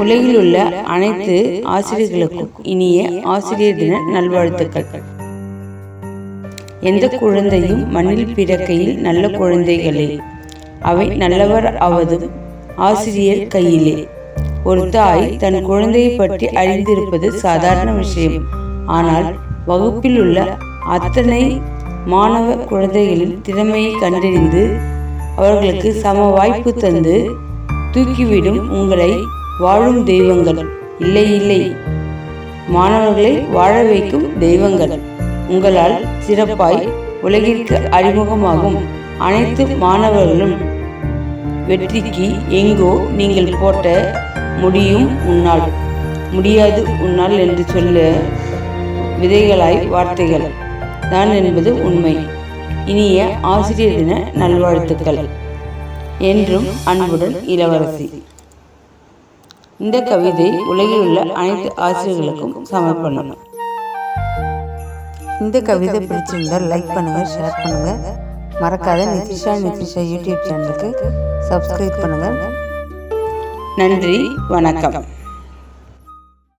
உலகில் உள்ள அனைத்து ஆசிரியர்களுக்கும் இனிய ஆசிரியர் தின நல்வாழ்த்துக்கள். எந்த குழந்தையும் மண்ணில் பிறக்கையில் நல்ல குழந்தைகளே. அவை நல்லவர் ஆவதும் ஆசிரியர் கையிலே. ஒரு தாய் தன் குழந்தையை பற்றி அறிந்திருப்பது சாதாரண விஷயம். ஆனால் வகுப்பில் உள்ள அத்தனை மாணவ குழந்தைகளின் திறமையை கண்டறிந்து அவர்களுக்கு சம வாய்ப்பு தந்து தூக்கிவிடும் உங்களை வாழும் தெய்வங்கள். இல்லை இல்லை. மாணவர்களை வாழ வைக்கும் தெய்வங்கள். உங்களால் சிறப்பாய் உலகிற்கு அறிமுகமாகும் அனைத்து மாணவர்களும். வெற்றிக்கு எங்கோ நீங்கள் போட்ட முடியும் உன்னால். முடியாது உன்னால் என்று சொல்ல விதைகளாய் வார்த்தைகள். தான் என்பது உண்மை. இனிய ஆசிரியர் தின நல்வாழ்த்துக்கள். என்றும் அன்புடன் இளவரசி. இந்த கவிதை உலகில் உள்ள அனைத்து ஆசிரியர்களுக்கும் சமர்ப்பணம். இந்த கவிதை பிடிச்சிருந்தால் லைக் பண்ணுங்கள் ஷேர் பண்ணுங்கள் மறக்காத நிதிஷா நிதிஷா யூடியூப் சேனலுக்கு சப்ஸ்கிரைப் பண்ணுங்கள் நன்றி வணக்கம்.